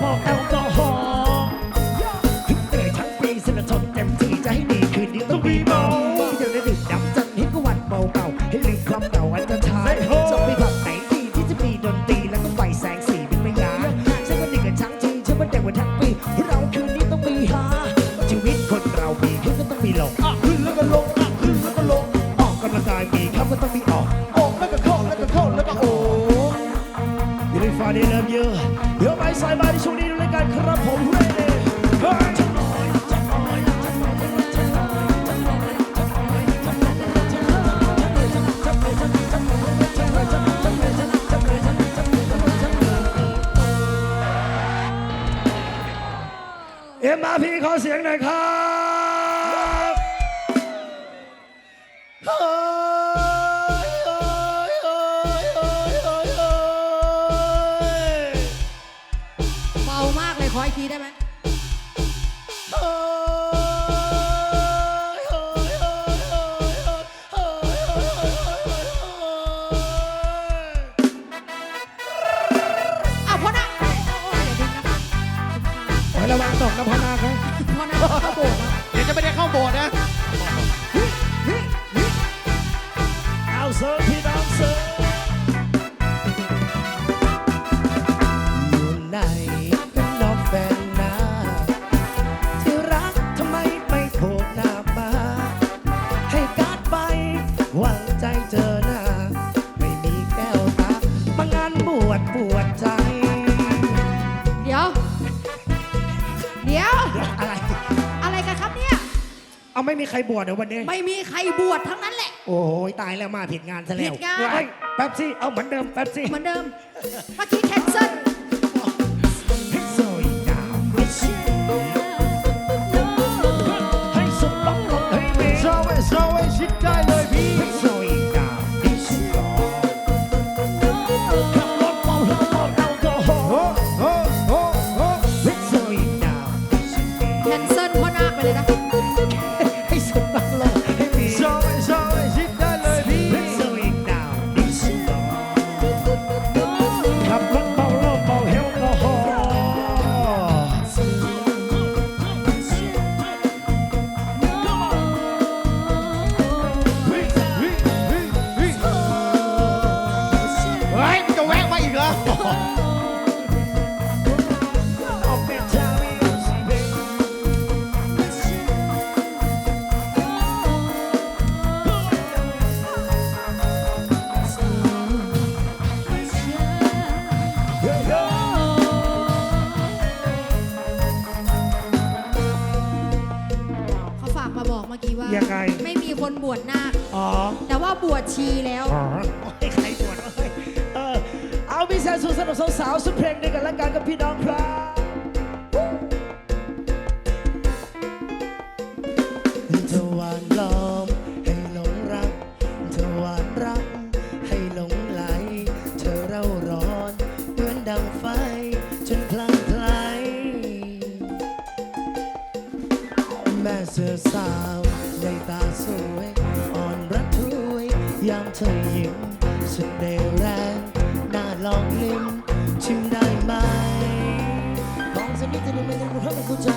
Một. Friday love you เดี๋ยวไปสายบาในช่วงนี้ดูรายการครับผมเรเน่เอ็มอาพีขอเสียงหน่อยครับ ทีได้ไหม เอาไม่มีใครบวชเดี๋ยววันนี้ ไม่มีใครบวชทั้งนั้นแหละ โอ้ยตายแล้วมาผิดงานซะแล้วผิดงาน เฮ้ยแป๊บสิเอาเหมือนเดิมแป๊บสิเหมือนเดิมเมื่อกี้แคนเซิลเฮ้ยโซอีดาวดิฉันเฮ้โโอ้อ้สามที่สุแคนซิลพ่อนาคไปเลยนะ แสนสุงสำหรัสาวสุดเพลงด้วยกันละกันกับพี่น้องครับเวานล้อมให้หลงรัก เธวานรัก ให้หลงไหล เธอเร่าร้อนเหมือนดังไฟ จนพลังไพลแม่เสือสาวในตาสวย อ่อนรักรวยยามเธอยิ้มฉันได้แรง ลองลืมชิมได้ไหมมองสักนิดจะไดูไม่ได้รู้เท่าเป็นผู้ช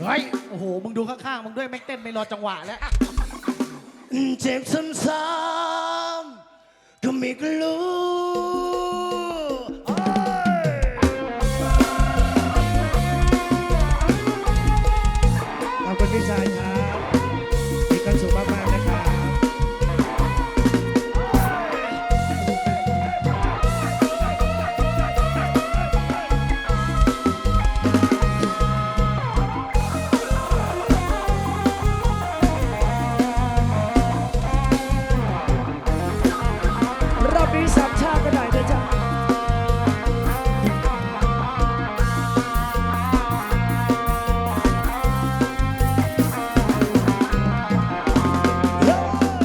เฮ้ย โอ้โห มึงดูข้างๆ มึงด้วยแม่งเต้นไม่รอจังหวะแล้ว เจ็บซ้ำๆก็ไม่กลูขอบคุณพี่ชาย